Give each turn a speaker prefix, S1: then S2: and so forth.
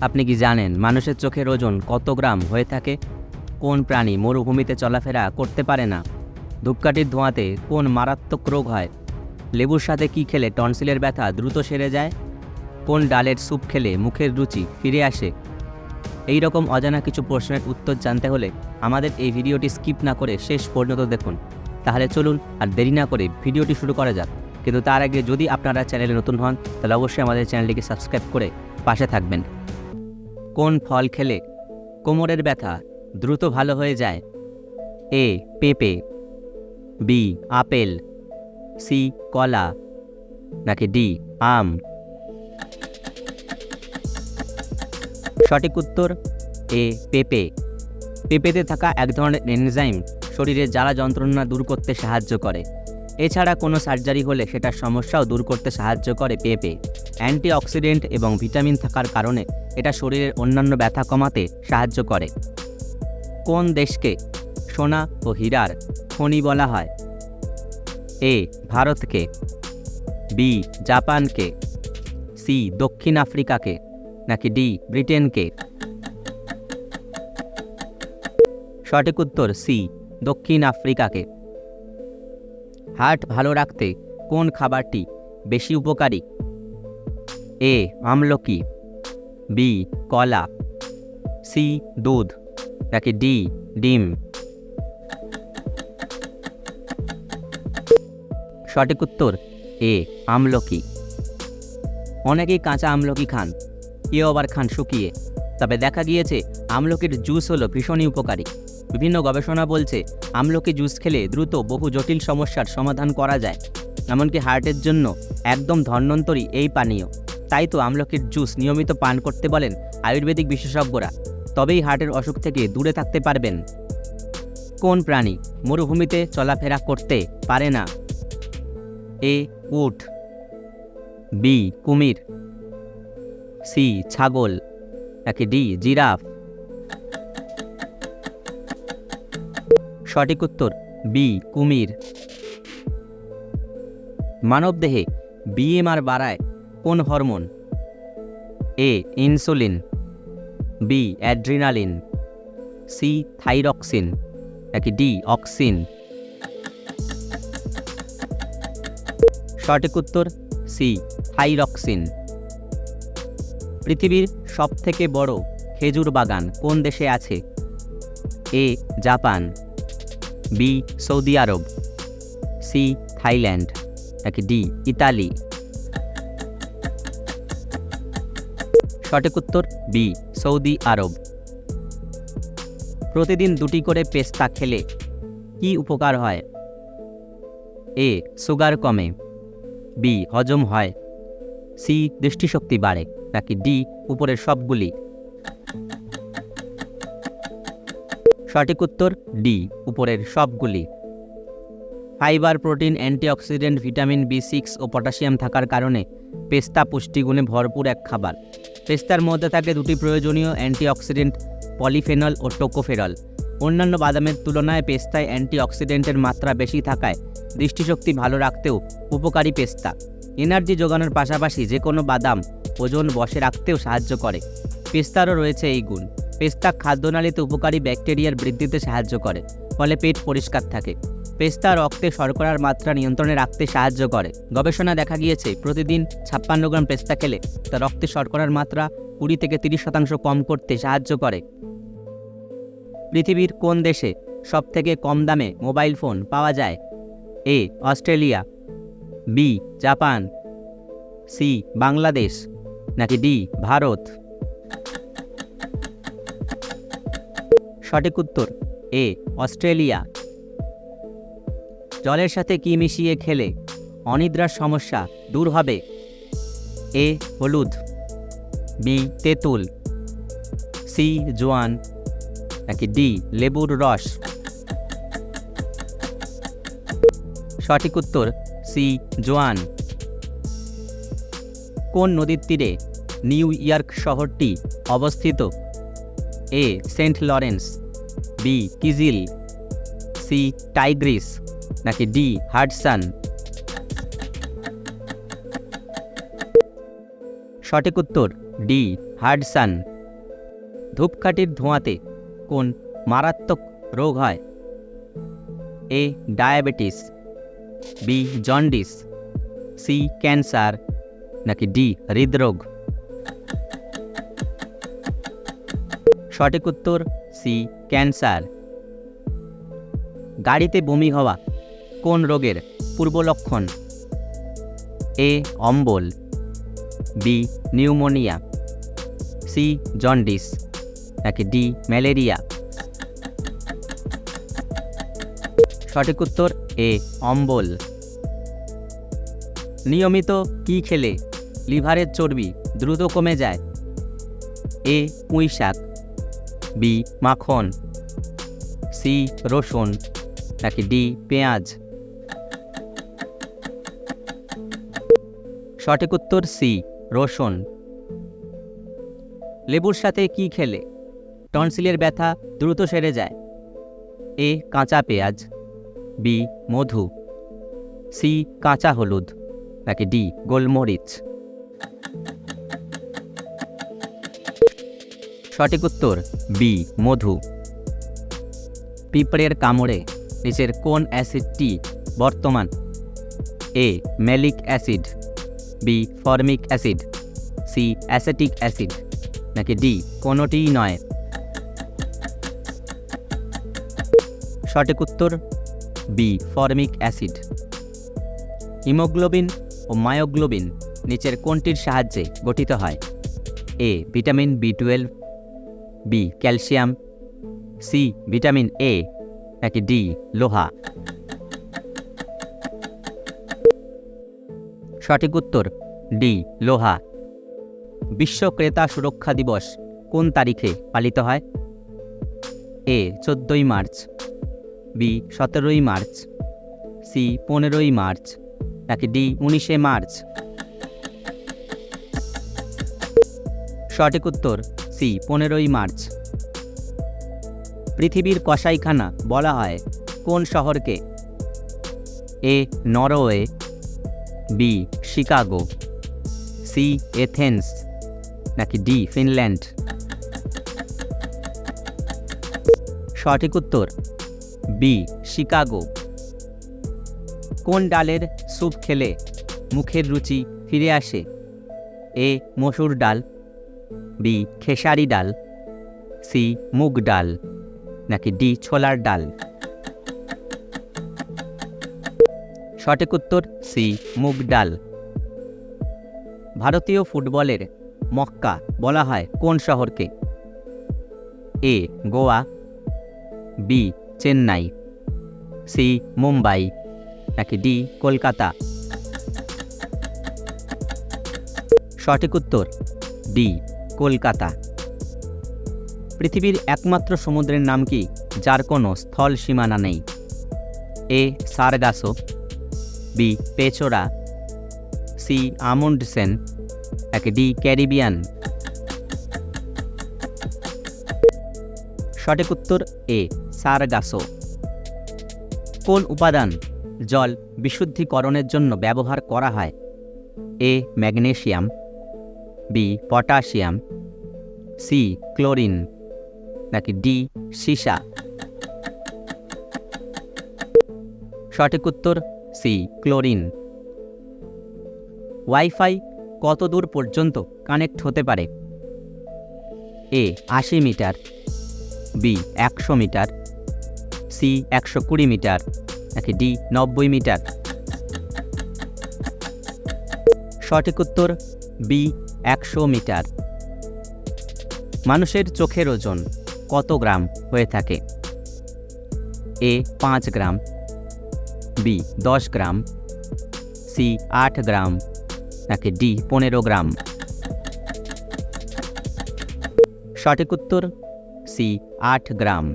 S1: আপনি কি জানেন মানুষের চোখের ওজন কত গ্রাম হয়ে থাকে? কোন প্রাণী মরুভূমিতে চলাফেরা করতে পারে না? ধূপকাঠির ধোঁয়াতে কোন মারাত্মক রোগ হয়? লেবুর সাথে কি খেলে টনসিলের ব্যথা দ্রুত সেরে যায়? কোন ডালের স্যুপ খেলে মুখের রুচি ফিরে আসে? এই রকম অজানা কিছু প্রশ্নের উত্তর জানতে হলে আমাদের এই ভিডিওটি স্কিপ না করে শেষ পর্যন্ত দেখুন। তাহলে চলুন আর দেরি না করে ভিডিওটি শুরু করা যাক। কিন্তু তার আগে যদি আপনারা চ্যানেলে নতুন হন, তাহলে অবশ্যই আমাদের চ্যানেলটিকে সাবস্ক্রাইব করে পাশে থাকবেন। কোন ফল খেলে কোমরের ব্যথা দ্রুত ভালো হয়ে যায়? এ, পেঁপে, বি, আপেল, সি, কলা, নাকি ডি, আম? সঠিক উত্তর, এ, পেঁপে। পেঁপেতে থাকা এক ধরনের এনজাইম শরীরে জ্বালা যন্ত্রণা দূর করতে সাহায্য করে। এছাড়া কোনো সার্জারি হলে সেটার সমস্যাও দূর করতে সাহায্য করে পেঁপে। অ্যান্টিঅক্সিডেন্ট এবং ভিটামিন থাকার কারণে এটা শরীরের অন্যান্য ব্যথা কমাতে সাহায্য করে। কোন দেশকে সোনা ও হীরার খনি বলা হয়? এ, ভারতকে, বি, জাপানকে, সি, দক্ষিণ আফ্রিকাকে, নাকি ডি, ব্রিটেনকে? সঠিক উত্তর সি, দক্ষিণ আফ্রিকাকে। হার্ট ভালো রাখতে কোন খাবারটি বেশি উপকারী? এ, আমলকি, বি, কলা, সি, দুধ, নাকি ডি, ডিম? সঠিক উত্তর, এ, আমলকি। অনেকেই কাঁচা আমলকি খান, কেউ আবার খান শুকিয়ে। তবে দেখা গিয়েছে আমলকির জুস হলো ভীষণই উপকারী। বিভিন্ন গবেষণা বলছে, আমলকি জুস খেলে দ্রুত বহু জটিল সমস্যার সমাধান করা যায়। এমনকি হার্টের জন্য একদম ধন্বন্তরী এই পানীয়। তাই তো আমলকির জুস নিয়মিত পান করতে বলেন আয়ুর্বেদিক বিশেষজ্ঞরা। তবেই হার্টের অসুখ থেকে দূরে থাকতে পারবেন। কোন প্রাণী মরুভূমিতে চলাফেরা করতে পারে না? এ, উট। বি, কুমির। সি, ছাগল। নাকি ডি, জিরাফ। সঠিক উত্তর বি কুমির। মানবদেহে বিএমআর বাড়ায় কোন hormone? A insulin. B adrenaline. C thyroxine. নাকি ডি অক্সিন। সঠিক উত্তর সি থাইরক্সিন। পৃথিবীর সবথেকে বড় খেজুর বাগান কোন দেশে আছে? A Japan. বি, সৌদি আরব, সি, থাইল্যান্ড, নাকি ডি, ইতালি? সঠিক উত্তর, বি, সৌদি আরব। প্রতিদিন দুটি করে পেস্তা খেলে কি উপকার হয়? এ, সুগার কমে। বি, হজম হয়। সি, দৃষ্টিশক্তি বাড়ে। নাকি ডি, উপরের সবগুলি। সঠিক উত্তর ডি উপরের সবগুলি। Fibre, protein, antioxidant, vitamin B six ও পটাশিয়াম থাকার কারণে পেস্তা পুষ্টিগুণে ভরপুর এক খাবার। পেস্তার মধ্যে থাকে দুটি প্রয়োজনীয় অ্যান্টিঅক্সিডেন্ট, পলিফেনল ও টোকোফেরল। অন্যান্য বাদামের তুলনায় পেস্তায় অ্যান্টিঅক্সিডেন্টের মাত্রা বেশি থাকায় দৃষ্টিশক্তি ভালো রাখতেও উপকারী পেস্তা। এনার্জি যোগানোর পাশাপাশি যে কোনো বাদাম ওজন বসে রাখতেও সাহায্য করে। পেস্তারও রয়েছে এই গুণ। পেস্তা খাদ্যনালীতে উপকারী ব্যাকটেরিয়ার বৃদ্ধিতে সাহায্য করে, ফলে পেট পরিষ্কার থাকে। পেস্তা রক্তে শর্করার মাত্রা নিয়ন্ত্রণে রাখতে সাহায্য করে। গবেষণা দেখা গিয়েছে, প্রতিদিন ছাপ্পান্ন গ্রাম পেস্তা খেলে তা রক্তে শর্করার মাত্রা কুড়ি থেকে তিরিশ শতাংশ কম করতে সাহায্য করে। পৃথিবীর কোন দেশে সবথেকে কম দামে মোবাইল ফোন পাওয়া যায়? A, Australia, B, Japan, C, Bangladesh, নাকি ডি, ভারত? সঠিক উত্তর, এ, অস্ট্রেলিয়া। জলের সাথে কি মিশিয়ে খেলে অনিদ্রার সমস্যা দূর হবে? এ, হলুদ। বি, তেঁতুল। সি, জোয়ান। নাকি ডি, লেবুর রস? সঠিক উত্তর, সি, জোয়ান। কোন নদীর তীরে নিউ ইয়র্ক শহরটি অবস্থিত? A Saint Lawrence B Kizil C Tigris নাকি ডি হাডসান সঠিক উত্তর ডি হাডসান ধূপকাঠির ধোঁয়াতে কোন মারাত্মক রোগ হয়? A diabetes B jaundice C cancer নাকি ডি হৃদরোগ? সঠিক উত্তর সি, ক্যান্সার। গাড়িতে বমি হওয়া, কোন রোগের পূর্ব লক্ষণ? এ, অম্বল। B, pneumonia. C, jaundice. নাকি ডি, ম্যালেরিয়া। সঠিক উত্তর এ, অম্বল। নিয়মিত কি খেলে লিভারের চর্বি দ্রুত কমে যায়? এ পুঁই শাক বি, মাখন। সি, রসুন। নাকি ডি, পেঁয়াজ। সঠিক উত্তর সি, রসুন। লেবুর সাথে কি খেলে? টনসিলের ব্যথা দ্রুত সেরে যায়। এ, কাঁচা পেঁয়াজ। বি, মধু। সি, কাঁচা হলুদ। নাকি ডি, গোলমরিচ। সঠিক উত্তর, বি, মধু। পিঁপড়ের কামড়ে নিচের কোন অ্যাসিডটি বর্তমান? A malic acid, B, formic acid, C, acetic acid, নাকি ডি, কোনোটিই নয়। সঠিক উত্তর, বি, ফর্মিক অ্যাসিড। হিমোগ্লোবিন ও মায়োগ্লোবিন নিচের কোনটির সাহায্যে গঠিত হয়? A, vitamin B twelve B, calcium, C, vitamin A, নাকি ডি, লোহা? সঠিক উত্তর, ডি, লোহা। বিশ্ব ক্রেতা সুরক্ষা দিবস কোন তারিখে পালিত হয়? এ, চোদ্দোই মার্চ, বি, সতেরোই মার্চ, সি, পনেরোই মার্চ, নাকি ডি, উনিশে মার্চ? সঠিক উত্তর সি পনেরোই মার্চ। পৃথিবীর কসাইখানা বলা হয় কোন শহরকে? A, Norway, B, Chicago, C, Athens, নাকি ডি, ফিনল্যান্ড? সঠিক উত্তর, বি, শিকাগো। কোন ডালের স্যুপ খেলে মুখের রুচি ফিরে আসে? এ, মসুর ডাল বি খেসারি ডাল। সি মুগ ডাল। নাকি ডি ছোলার ডাল। সঠিক উত্তর সি মুগ ডাল। ভারতীয় ফুটবলের মক্কা বলা হয় কোন শহরকে? A Goa. B Chennai. C Mumbai. নাকি ডি কলকাতা। সঠিক উত্তর ডি কলকাতা। পৃথিবীর একমাত্র সমুদ্রের নাম কি, যার কোনো স্থল সীমানা নেই? A Sargasso B Pechora C, Amundsen, এক, ডি, ক্যারিবিয়ান। সঠিক উত্তর এ সারগাসো কোন উপাদান জল বিশুদ্ধিকরণের জন্য ব্যবহার করা হয়? A magnesium B potassium C chlorine নাকি ডি সীসা সঠিক উত্তর সি ক্লোরিন ওয়াইফাই কত দূর পর্যন্ত কানেক্ট হতে পারে? এ আশি মিটার. বি একশো মিটার. সি একশো কুড়ি মিটার. নাকি ডি নব্বই মিটার? সঠিক উত্তর বি একশো মিটার। মানুষের চোখের ওজন কত গ্রাম হয়ে থাকে? এ, পাঁচ গ্রাম। বি, দশ গ্রাম। সি, আট গ্রাম। নাকি ডি, পনেরো গ্রাম। সঠিক উত্তর সি, আট গ্রাম।